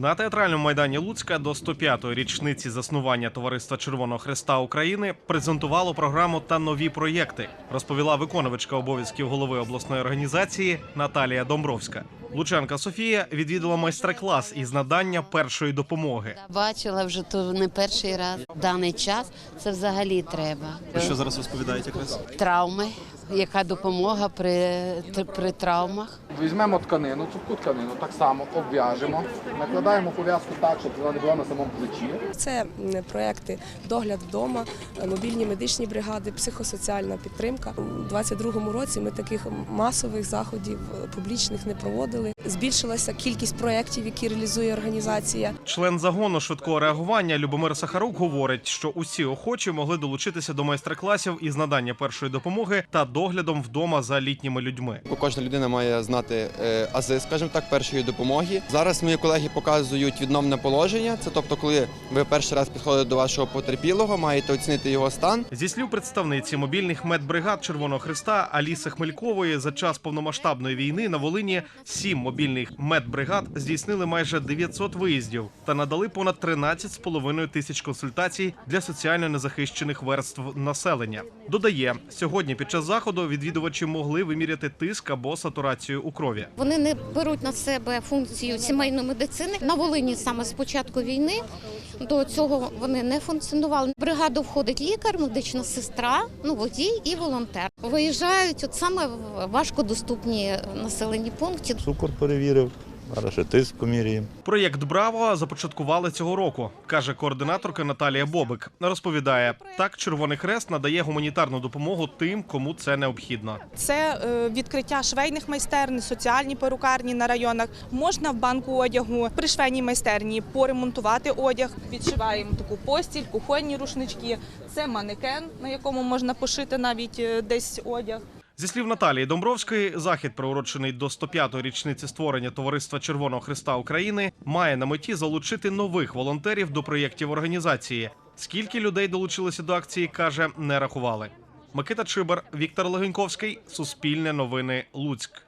На театральному майдані Луцька до 105-ї річниці заснування Товариства Червоного Хреста України презентувало програму та нові проєкти, розповіла виконувачка обов'язків голови обласної організації Наталія Домбровська. Лучанка Софія відвідала майстер-клас із надання першої допомоги. Бачила вже то не перший раз. Даний час це взагалі треба. Що зараз розповідають якраз? Травми, яка допомога при, при травмах. Візьмемо тканину, цупку тканину, так само обв'яжемо, накладаємо пов'язку так, щоб вона не була на самому плечі. Це проекти догляд вдома, мобільні медичні бригади, психосоціальна підтримка. У 22-му році ми таких масових заходів е, публічних не проводили. Збільшилася кількість проєктів, які реалізує організація. Член загону швидкого реагування Любомир Сахарук говорить, що усі охочі могли долучитися до майстер-класів із надання першої допомоги та доглядом вдома за літніми людьми. Кожна людина має знати е, ази, скажімо так, першої допомоги. Зараз мої колеги показують відновне положення. Це тобто, коли ви перший раз підходите до вашого потерпілого, маєте оцінити його стан. Зі слів представниці мобільних медбригад Червоного Христа Аліси Хмелькової за час повномасштабної війни на Волині сім мобільних медбригад здійснили майже 900 виїздів та надали понад 13,5 тисяч консультацій для соціально незахищених верств населення. Додає, сьогодні під час заходу відвідувачі могли виміряти тиск або сатурацію у. Вони не беруть на себе функцію сімейної медицини. На Волині саме з початку війни до цього вони не функціонували. В бригаду входить лікар, медична сестра, ну водій і волонтер. Виїжджають от саме в важкодоступні населені пункти. Цукор перевірив, зараз ще тиск поміряємо. Проєкт Браво започаткували цього року, каже координаторка Наталія Бобик. Розповідає, так Червоний Хрест надає гуманітарну допомогу тим, кому це необхідно. Це е, відкриття швейних майстерень, соціальні перукарні на районах. Можна в банку одягу при швейній майстерні поремонтувати одяг. Відшиваємо таку постіль, кухонні рушнички. Це манекен, на якому можна пошити навіть е, десь одяг. Зі слів Наталії Домбровської, захід, приурочений до 105-ї річниці створення Товариства Червоного Христа України, має на меті залучити нових волонтерів до проєктів організації. Скільки людей долучилося до акції, каже, не рахували. Микита Чибар, Віктор Легеньковський, Суспільне новини, Луцьк.